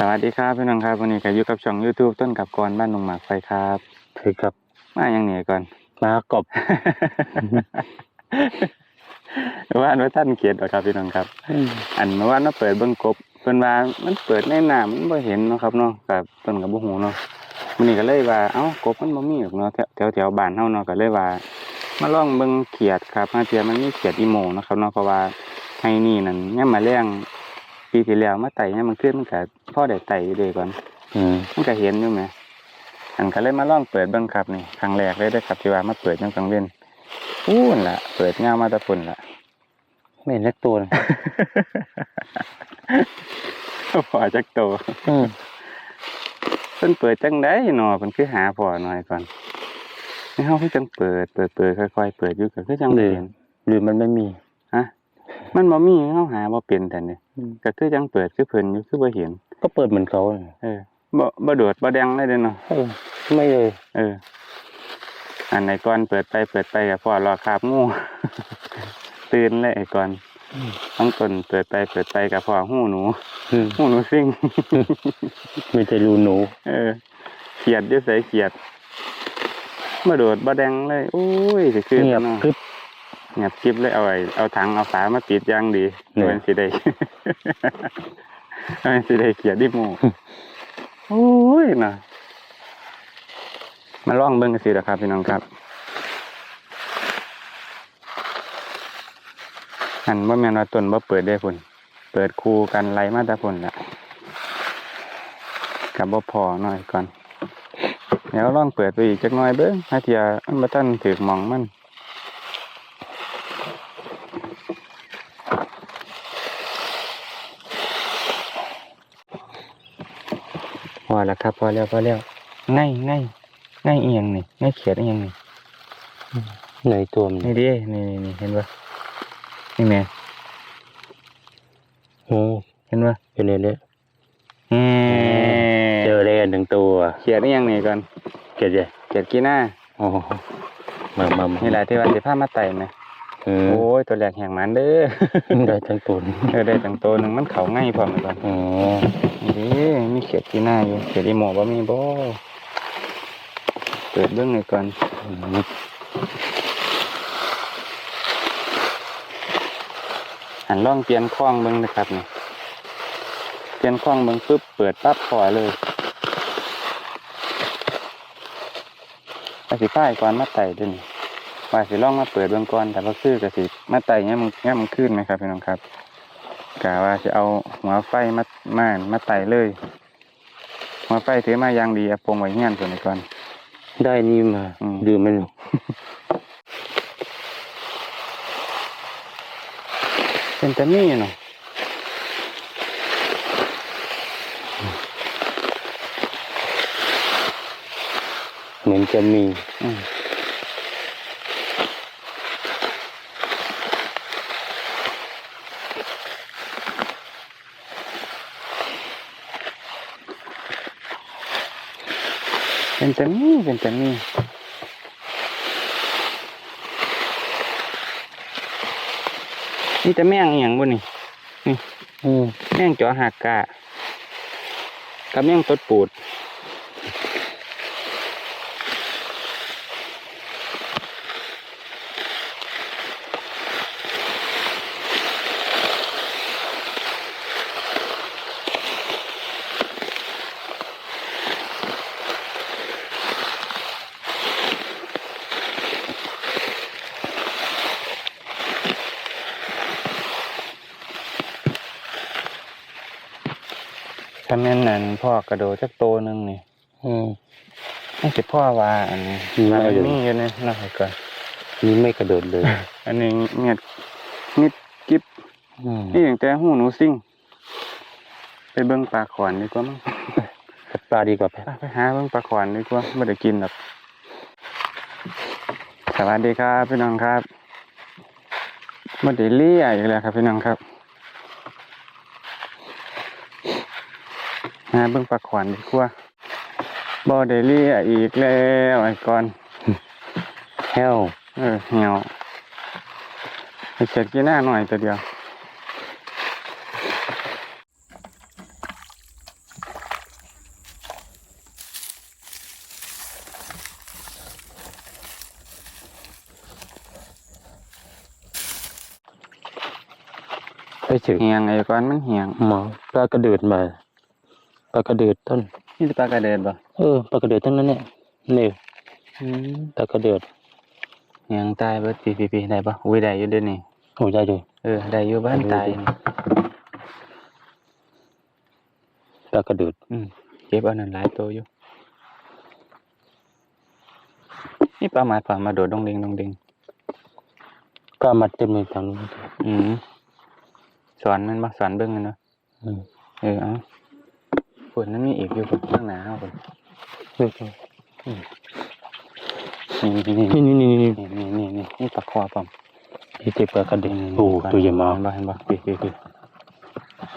สวัสดีครับพี่น้องครับวันนี้ก็อยู่กับช่อง YouTube ต้นกับกรบ้านนงหมากไฟครับถือครับ มาอย่างเหนียก่อน มากบ ว่าอันว่าท่านเขียนหรอครับพี่น้องครับ อันเมื่อวานเราเปิดเบิ้งกบเพิ่นว่ามันเปิดในน้ำมันบ่เห็นเนาะครับเนาะกับต้นกับบ่ฮู้เนาะมื้อนี้ก็เลยว่าเอ้ากบมันบ่มีหรอกเนาะแถวแถวแถวบ้านเฮาเนาะก็เลยว่ามาลองเบิ่งเขียดครับบางเทียมันมีเขียดอีโมเนาะครับเนาะเพราะว่าให้นี่นั่นยามมาแรงปีที่แล้วมาไต่ยามมันขึ้นมันก็ พอได้ไต่อยู่เด้ก่อนอืมมันก็เห็นอยู่ไหมอันก็เลยมาลองเปิดเบิ่งครับนี่ครั้งแรกเลยได้อครับที่ว่ามาเปิดยังกลางเว้นอู้นล่ะเปิดงามมาแตะพุ่นล่ะไม่เห็นเล็กตัวเลยพอจักโตอืมเพิ่นเปิดจังได้หนอเพิ่นคือหาพอหน่อยก่อนนี่เฮาคือจังเปิดเปิดเปิดค่อยๆเปิดอยู่ก็คือจังหรืเห็อนหรือมันไม่มีฮะมันบ่มีเฮาหาบ่เป็นแต่นี่อืมก็คือจังเปิดคือเพิ่นอยู่คือบ่เห็น ก็เปิดเหมือนเขาเลยเออบ่บ่โดดบ่แดงเลยเด้อเนาะเออไม่เลย เออ อันไหนก่อนเปิดไปเปิดไปกับพ่อรอคาบงู ตื่นเลยไอ้ก่อนต้องต้นเปิดไปเปิดไปกับพ่อหูหนูอืมหูหนูซิ่ง มีแต่รูหนู เออเขียดอยุ่ใส่เขียดมาโดดบะแดงเลยโอ้ยสิคือเงียบเนาะกริบเงียบกริบเลยเอาไว้เอาถังเอาฝามาปิดอยางดีเนี่ยเป็นสิได้ เป็นสิได้เขียดดิหมูโอ้ยน่ะมาลองเบิ่งกันสิเด้อครับพี่น้องครับอันว่าแม่นว่าต้นบ่เปิดได้พุ่นเปิดคู่กันไล่มาแต่พุ่นละกับบ่พอหน่อยก่อนเดี๋ยวลองเปิดไปอีกจักหน่อยเบิ่งถ้าเทียมันบ่ทันถึกหมองมัน พอแล้ว ครับพอแล้วพอแล้วง่ายง่ายง่ายเอียงนี่ง่ายเขียดเอียงนี่ในตัวมันนี่ดินี่นี่นี่เห็นปะนี่แม่โอ้เห็นปะเป็นเลยเลยเอ๊ะเจอเลยหนึ่งตัว เขียดเอียงนี่ก่อนเกิดเลยเขียดกีหน้าโอ้โหมามามานี่แหละที่ว่าสิพามาไต่ไหมอืมโอ้ยตัวแรกแห่งมันเด้อได้ทั้งตัวเออได้ตั้งตัวหนึ่งมันเขาง่ายพร้อมเลยก่อนอ๋อนี่ ดิมีเขียดกีหน้าอยู่เขียดอีโมอบ่มีบ่เปิดเบื้องหน่อยก่อนหันล่องเปลี่ยนคล้องเบิ้งนะครับนี่เปลี่ยนคล้องเบิ้งปุ๊บเปิดปั๊บพอยเลยว่าสิป้ายก่อนมาไต่เด้วยนี่ว่าสิล่องมาเปิดเบื้องก่อนแต่ว่าคือกับสิมาไต่เงี้ยมันเงี้ยมันขึ้นไหมครับพี่น้องครับกะว่าสิเอา หัวไฟมาม่านมาไต่เลย หัวไฟถือมาอย่างดีเอาปงไว้เงี้ยนส่วนนี้ก่อน ได้นี่มาอืมดูมันเป็นแต่มีเนาะเหมือนจะมี อืม เป็นแต่มีเป็นแต่มีนี่แต่แม่งอหย่างบ่นี่อืมแม่งจอหักกะกับแม่งตดปูด แม่นนั่นพ่อกระโดดจักโตหนึงนี่ อืมนี่สิพ่อว่าอันนี้มีมันมาอยู่มีอยู่ในน่าให้ก่อนนี่ไม่กระโดดเลยอันนี้เงียดนิดกิ๊บอืมนี่อย่างแต่หูหนูซิ่ง ไปเบิ่งปลาขอนดีกว่ามั้งปลาดีกว่าแพะไปไปหาเบิ่งปลาขอนดีกว่าไม่ได้กินหรอกสวัสดีครับพี่น้องครับไม่ได้เลี้ยอีกแล้วครับพี่น้องครับ นะเบิ่งปลาขวานดีกว่าบอได้เรียอีกแล้วไอ้ก่อนเฮลเออเหลไปเสร็จกี่หน้าหน่อยตัวเดียวไปถึงเหียงไอ้ก้อนมันเหียงหมอปลากระดืดมา ลากระเดิดต้นนี่ปลากระเดินบ่เออปลากระเดิดต้นนั้นเนี่ยนี่อืมปลากระเดิดเหียงตายเบิดปีๆๆได้บ่อุ้ยได้อยู่เด้อนี่โอ้ยได้เลยเออได้อยู่บ้านตายนี่ปลากระเดิดอืมเก็บเอานั่นหลายตัวอยู่นี่ปลาหมาดปลามาโดดดงเดงดงเดงปลามัดเต็มเลยทางนู้นอืมสอนมันบ่สอนเบิ่งกันเนาะอืมเออเอา ฝนนั้นมีอีกอยู่ฝนข้างหน้าเฮาพุ่นเฮ้ยนี่นี่นี่นี่นี่นี่นี่นี่นี่นี่นี่ปลาคอปอมที่เจ็บปลากระเดิดโอ้ตัวใหญ่มากเห็นบ่เห็นบ่ปีปีปี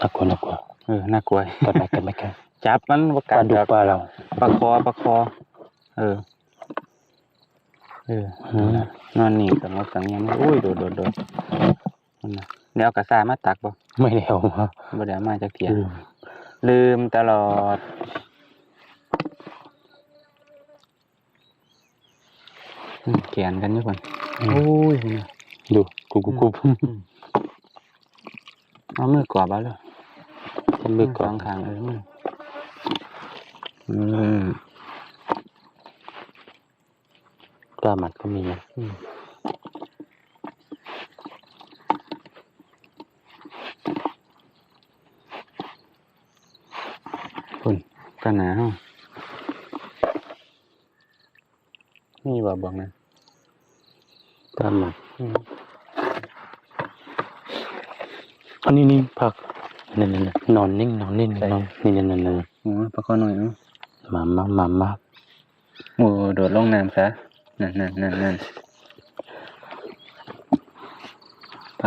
น่ากลัวน่ากลัวเออน่ากลัวกัดไหมกัดไหมกัดจับมันบ่ปกัลาดดุดกอกปลาเราปลาคอปลาคอ เออ เอออืมนอนนี่สงบสังเงียมอุ้ยโดดโดดโดดนั่นน่ะเดี๋ยวเอากระสามาตักบ่ไม่ได้เอามาบ่ได้เอามาจากเถียงอืม ลืมตลอดอืมเขียนกันอยู่คนอืโอ้มยนี่นะดูกุบกุบกุบเอามือกรอบเอาเลยทำมือก่อสนงข้างเออมืออืมปลาหมัดก็มีนะ อืมคุณกันหนาเฮานี่บ่บอกนะปลาหมัดอืมอันนี้นี่ผักนี่นี่นี่นอนนิ่งนอนนิ่งนอนนี่นี่นี่นี่โอ้ปลาคอหน่อยเนาะมามามามาโอ้โดดลงน้ำซะนั่นนั่นนั่นนั่นไป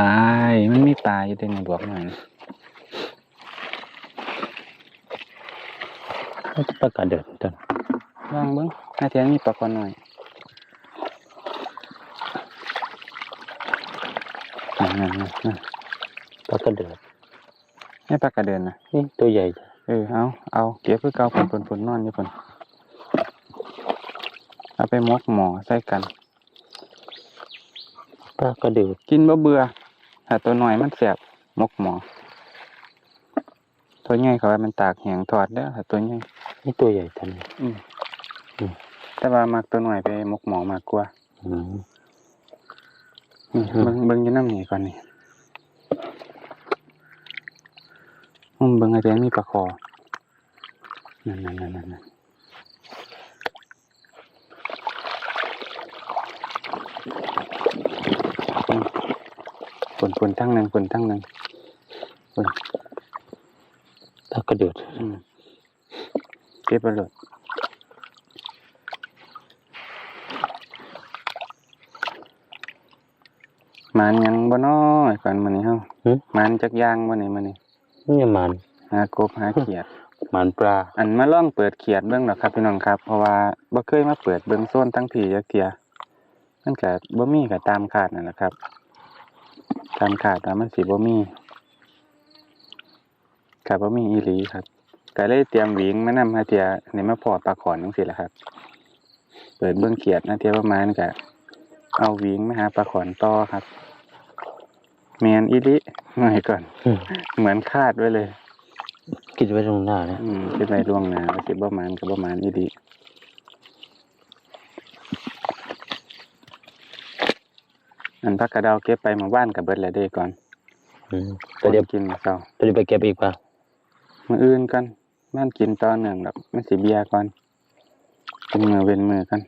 มันมีปลาอยู่ในบอกหน่อย นะเขาจะปลากระเดิดต้นลองเบิ้งถ้าเทียนมีปลาคอหน่อยนั่นนั่นนั่นนั่นปลากระเดิดให้ปลากระเดินนะนี่ตัวใหญ่จ้ะเออเอาเอาเก็บเพื่อเกาผลผลผลนอนอยู่ผลเอาไปมกหมอใส่กันปลากระเดิดกินบ่เบื่อถ้าตัวน้อยมันแสบมกหมอ ตัวใหญ่เขาว่ามันตากแห้งทอดเด้อถ้าตัวใหญ่ นี่ตัวใหญ่จังอืมอืมแต่ว่ามักตัวน้อยไปมกหมอมากกว่าอืมนี่อืมเบิ่งเบิ่งอยู่น้ำนี่ก่อนนี่อืมเบิ่งอาจารย์มีปลาคอนั่นนั่นนั่นนั่นนั่นอืมฝนฝนทั้งหนึ่งฝนทั้งหนึ่งฝนปลากระเดิดอืมเก็บไปเลยมันยังบ่น้อยก่อนมื้อนี้เฮาหึ มันจักอย่างบ่นี่มื้อนี้นี่มันหากบหาเขียดมันปลาอันมาลองเปิดเขียดเบิ่งดอกครับพี่น้องครับ เพราะว่าบ่เคยมาเปิดเบิ่งโซนทั้งพี่จักเที่ยมันก็บ่มีก็ตามคาดนั่นแหละครับ ตามคาดว่ามันสิบ่มีก็บ่มีอีหลีครับ ก็เลยเตรียมหวิงมานำหาเที่ยนี่มาพอปลาขอนจังซี่แหละครับ เปิดเบิ่งเขียดนะเที่ยประมาณก็เอาหวิงมาหาปลาขอนต่อครับแม่นอีหลีหน่อยก่อนอืมเหมือนคาดไว้เลย คิดไว้ตรงหน้านะอืมคิดไว้ล่วงหน้าว่าสิบ่หมานก็บ่หมานอีดีอันพักกระเดาเก็บไปหมาบ้านกับเบิดแล้วเด้ก่อนอืมแต่เดี๋ยวกินมื้อเช้าแต่เดี๋ยวไปเก็บอีกป่ะ มื้ออื่นกัน บ้านกินตอนหนึ่งดอกมันสิเบียก่อนกินมื้อเว้นมื้อกัน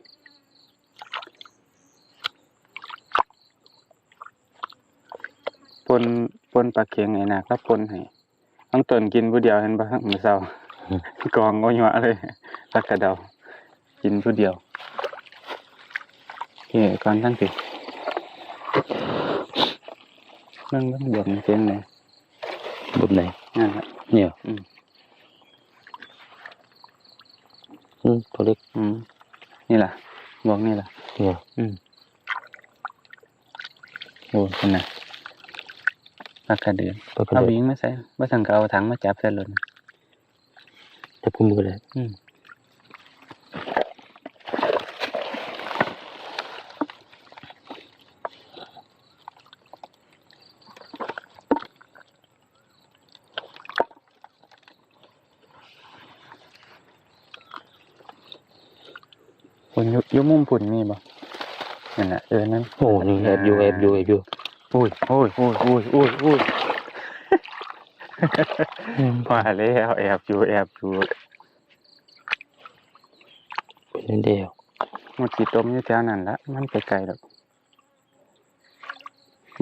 ปนปนปลาเค็งไอ้นาก็ปนให้ทั้งตนกินผู้เดียวเห็นบ่มื้อเช้ากองก็ยั่วเลยพักกระเดากินผู้เดียวโอเคก่อนทั้งสิเรื่องเรื่องบทมันเป็นไงบุบไหนนั่นแหละเนี่ยอืม อืมตัวเล็กอืมนี่แหละบอกนี่แหละเนี่ยอืมโอ้คนน่ะปากกระเดือนปลากระเอาเดิดวิ่งมาใส่บ่สั่งก็เอาถังมาจับใส่รถจะพุ่มมือเลยอืม อยู่อยู่มุมพุ่นมีบ่นั่นน่ะเออนั่นโอ้นี่แอบอยู่แอบอยู่แอบอยู่อุ้ยอุ้ยอุ้ยอุ้ยอุ้ยอุ้ยอืมมาแล้วแอบอยู่แอบอยู่เป็นเดียวหมดกี่ต้มอยู่แถวนั้นละมันไปไกลดอก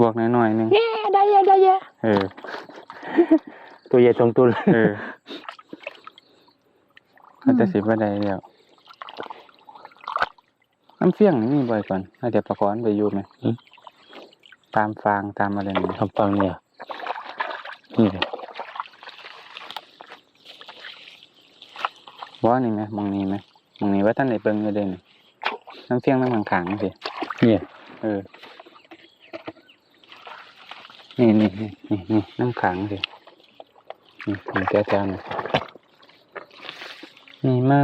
บวกน้อยๆหนึงเย้ได้เย้ได้เย้เออ ตัวใหญ่ตรงตัวเออเขาจะสิบว่าใดแล้ว น้ำเฟี้ยงนี่มีบ่อยก่อนเอาเดี๋ยวประคอนไปอยู่ไหมตามฟางตามอะไรนี่ทำฟังเนี่ยนี่เลยว่านี่ไหมมองนี้ไหมมองนี้ว่าท่านไหนเบิ่งอยู่เด่นน้ำเฟี้ยงน้ำขังขังๆสิเนี่ยเออนี่นี่นี่นี่นี่น้ำขังสินี่นี่แจ้ๆนี่นี่ไม้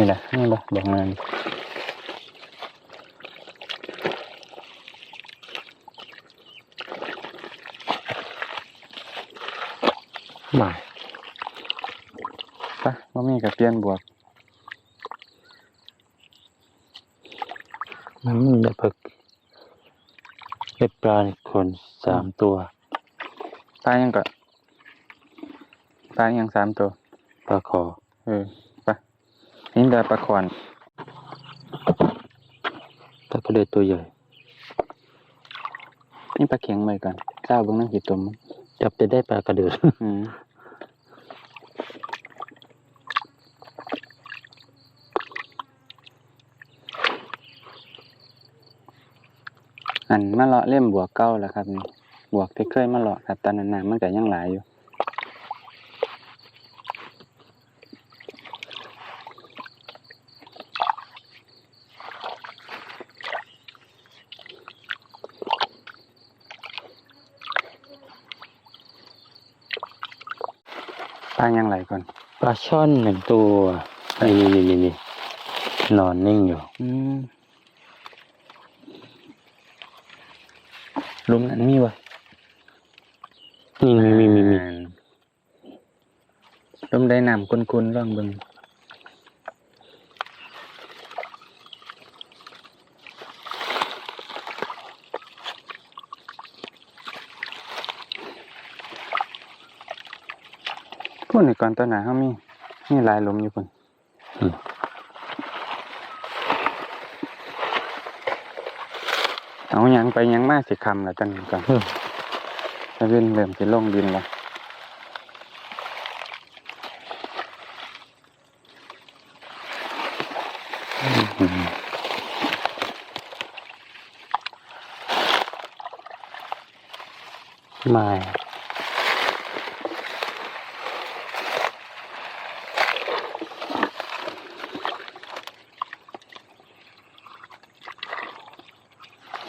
นี่แหละนี่แหละบอกงานหมายปะว่ามีกับเปลี่ยนบวก มันได้พึกได้ปลาคนสามตัวปลายังก็ปลายังสามตัว ปลาคอเออไป นี่เดาปลาขวานปลากระเดือตัวใหญ่ นี่ปลาเข็งไปก่อนเจ้าเบิ้งนั่งกี่ตัวมั้งจับจะได้ปลากระเดืออืมอันมาเลาะเล่มบวกเก้าแล้วครับนี่บวกที่เคยมาเลาะครับตอนนั้นน้ำมันก็ยังหลายอยู่ ปลายังไหล ก่อนปลาช่อนหนึ่งตัวนี่นี่นี่นี่นอนนิ่งอยู่อืมลุมนั้นมีวะนี่มีมีมีมีลุมได้น้ำกุนๆร่องเบิง พูดในก่อนตัวหนาเขามีมีหลายหลุมอยู่คนอืมเอาหยังไปหยังมาสิคำแล้วจันก่อนเออจะเว้นเริ่มสิลงดินแล้วอืมไ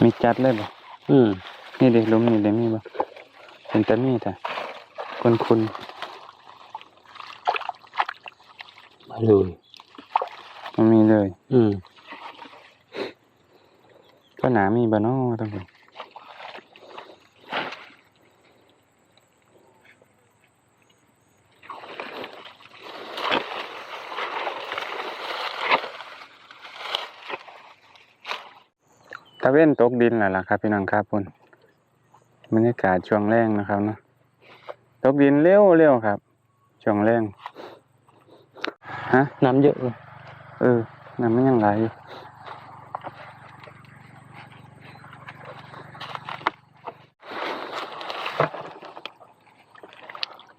ม่มีจัดเลยบ่อืมนี่เด็กลุมนี่เด็กมีบ่เป็นแต่มีแต่คนคุณมาเลยมันมีเลย อืมก็หนามีบ่เนาะทั้งคน ตะเว้นตกดินแล้วล่ะครับ พี่น้องครับคุณบรรยากาศช่วงแรงนะครับเนาะตกดินเร็วเร็วครับ ช่วงแรงฮะน้ำเยอะเลยเออน้ำมันยังไหลอยู่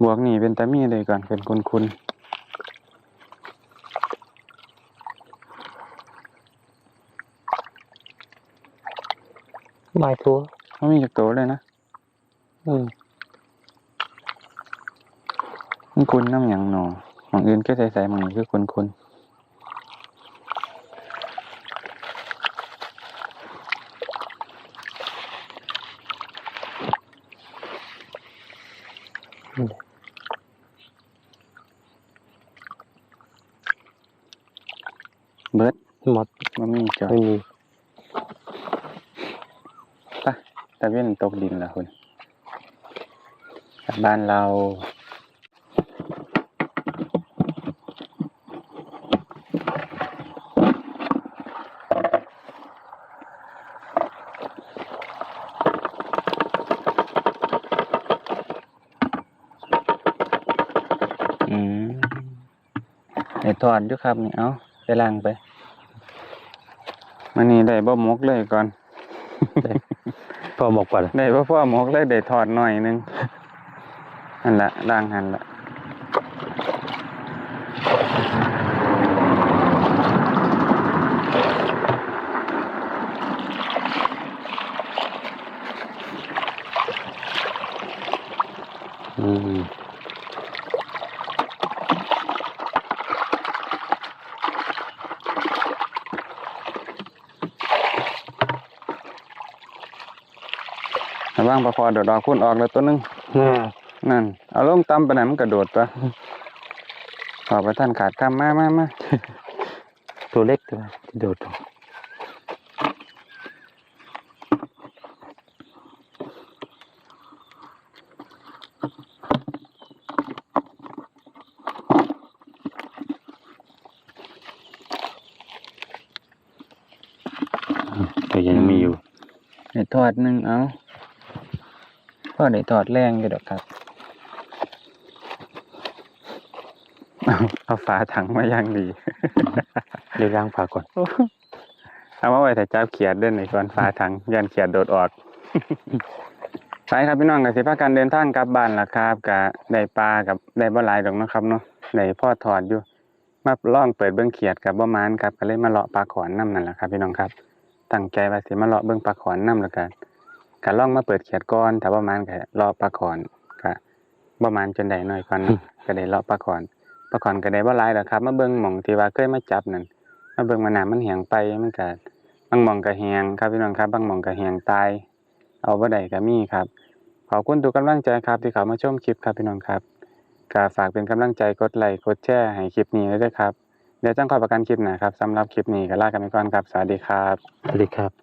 บวกนี่เป็นตามีเลยก่อนเป็นคุณคุณ ไม้ทัวเขามีจากโตเลยนะอืมมันคุณน้ำหยังหนอของอื่นก็ใส่ๆมันนี่คือคุณคุณเบิร์ดหมดมันมีจอดไม่มี ปะ ตะเว้นตกดินละคุณบ้านเราอืมไอ้ถอดอยู่ครับนี่เอาไปล้างไปมันนี่ได้บ่มกเลยก่อน อหมกก่อนได้บ่พ่อหมกเลยได้ถอดหน่อยหนึงนั่นละล้างหันละ ระวังปลาคอโดดออกพุ่นออกแล้วตัวหนึงน่านั่น เอาลงต่ำไปไหนนมันกระโดดปะขอไปท่านขาดคำมามามาตัวเล็กตัวที่โดดออกอืมแต่ยังมีอยู่ได้ถอดหนึ่งเอาพ่ อได้ถอดแรงอยู่ดอกครับเอาเอาฝาถังมาอย่างดีเดี๋ยวล้างผักก่อนเอามาไว้แต่จับเขียดเดินในก่อนฝาถังยันเขียดโดดออกไปครับพี่น้องกับสิพากันเดินทางกลับบ้านล่ะครับกับได้ปลากับได้บ่หลายดอกเนาะครับเนาะได้พ่อถอดอยู่มาล่องเปิดเบื้องเขียดกับบ่มานครับก็เลยมาเลาะปลาขอนน้ำนั่นแหละครับ พี่น้องครับตั้งใจว่าสิมาเลาะเบื้องปลาขอนน้ำแล้วกัน ก็ล่องมาเปิดเขียดก่อนถ้าบ่มานก็เลาะปลาขอนก็บ่มานจนได้น้อยก่อนเนาะก็ได้เลาะปลาขอนปลาขอนก็ได้บ่หลายดอกครับ มาเบิ่งหม่องที่ว่าเคยมาจับนั่นมาเบิ่งมาน้ำมันแห้งไปมันก็บางหม่องก็แห้งครับพี่น้องครับบางหม่องก็แห้งตาย เอาบ่ได้ก็มีครับ ขอบคุณทุกกำลังใจครับที่เข้ามาชมคลิปครับพี่น้องครับก็ฝากเป็นกำลังใจกดไลค์กดแชร์ให้คลิปนี้ด้วยครับเดี๋ยวจังขอประกันคลิปหนะครับสำหรับคลิปนี้ก็ลากันไปก่อนครับ สวัสดีครับ สวัสดีครับ